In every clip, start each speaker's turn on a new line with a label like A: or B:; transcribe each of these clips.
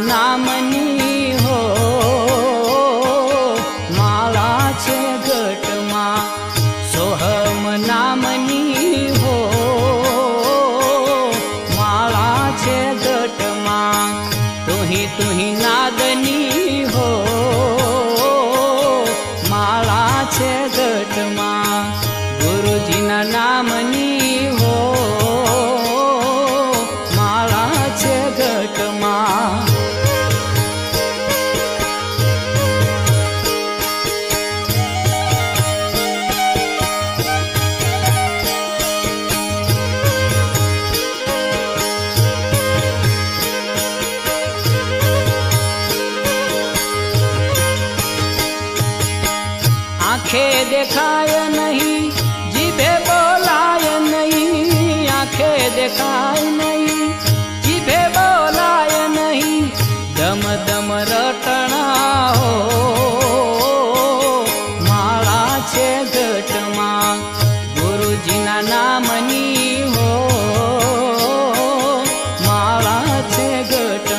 A: નામની હો માળા છે ઘટમાં સોહમ નામની હો માળા છે ઘટમાં તુહી તુહી આંખે દેખાય નહીં, જીભે બોલાય નહીં, આંખે દેખાય નહીં, જીભે બોલાય નહીં દમ દમ રટણા હો માળા છે ઘટમાં, ગુરુજીના નામની હો. માળા છે ઘટમાં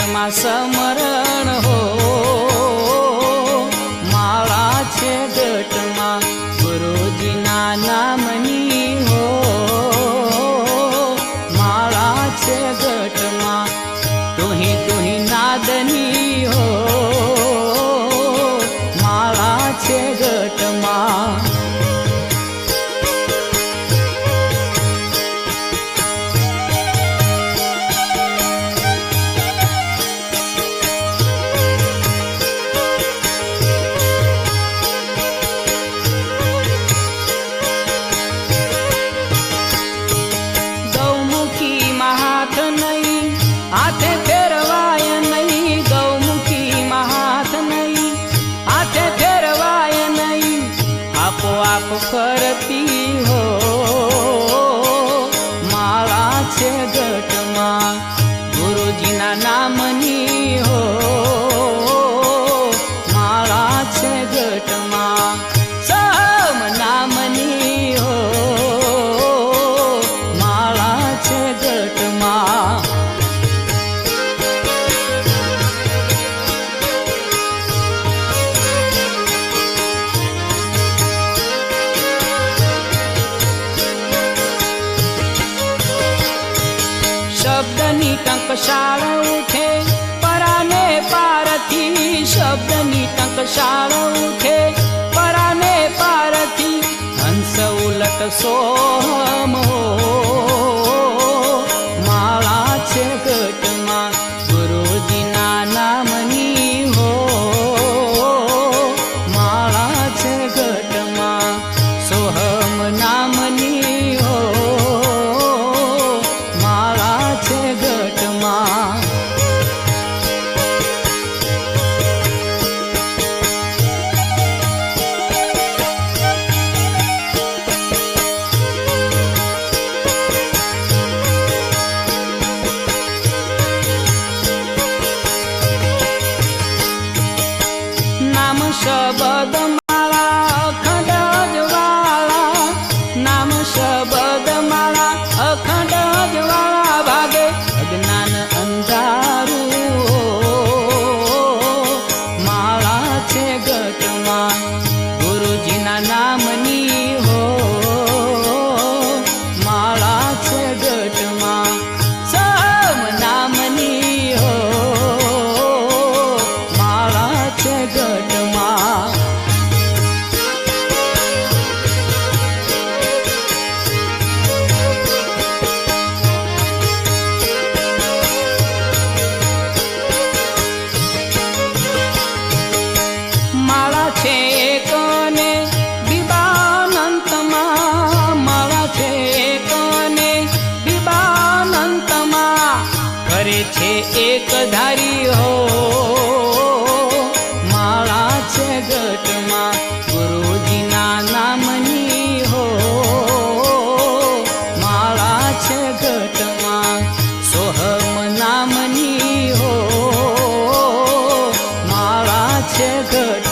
A: સહેજમાં સમરણ હો. માળા છે ગટમાં ગુરુજીના નામની હો. માળા છે ગટમાં તુહી તુહી નાદની હો. ગુરુજીના નામની সারা উঠে Sabadam છે એક ધારી હો. માળા છે ગટમાં ગુરુજીના નામની હો. માળા છે ગટમાં સોહમ નામની હો. માળા છે ગટ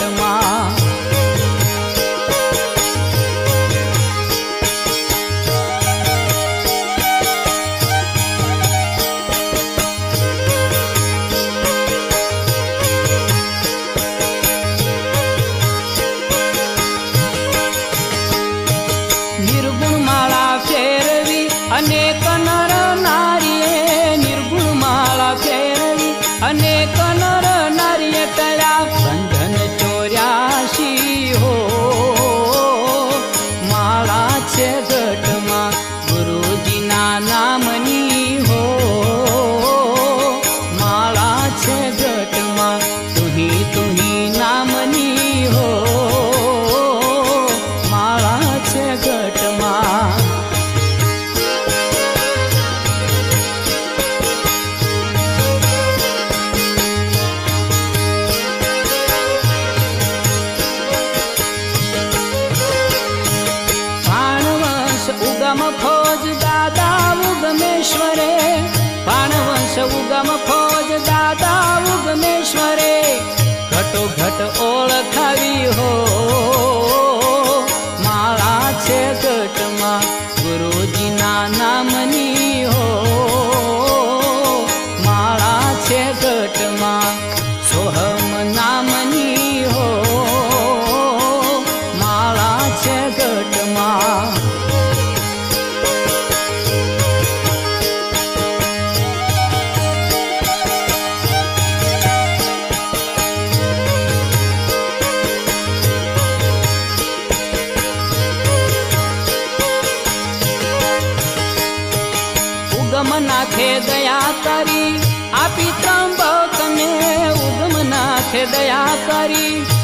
A: દયા કરી આપી ત્રંબકને ઉગમ નાથે દયા કરી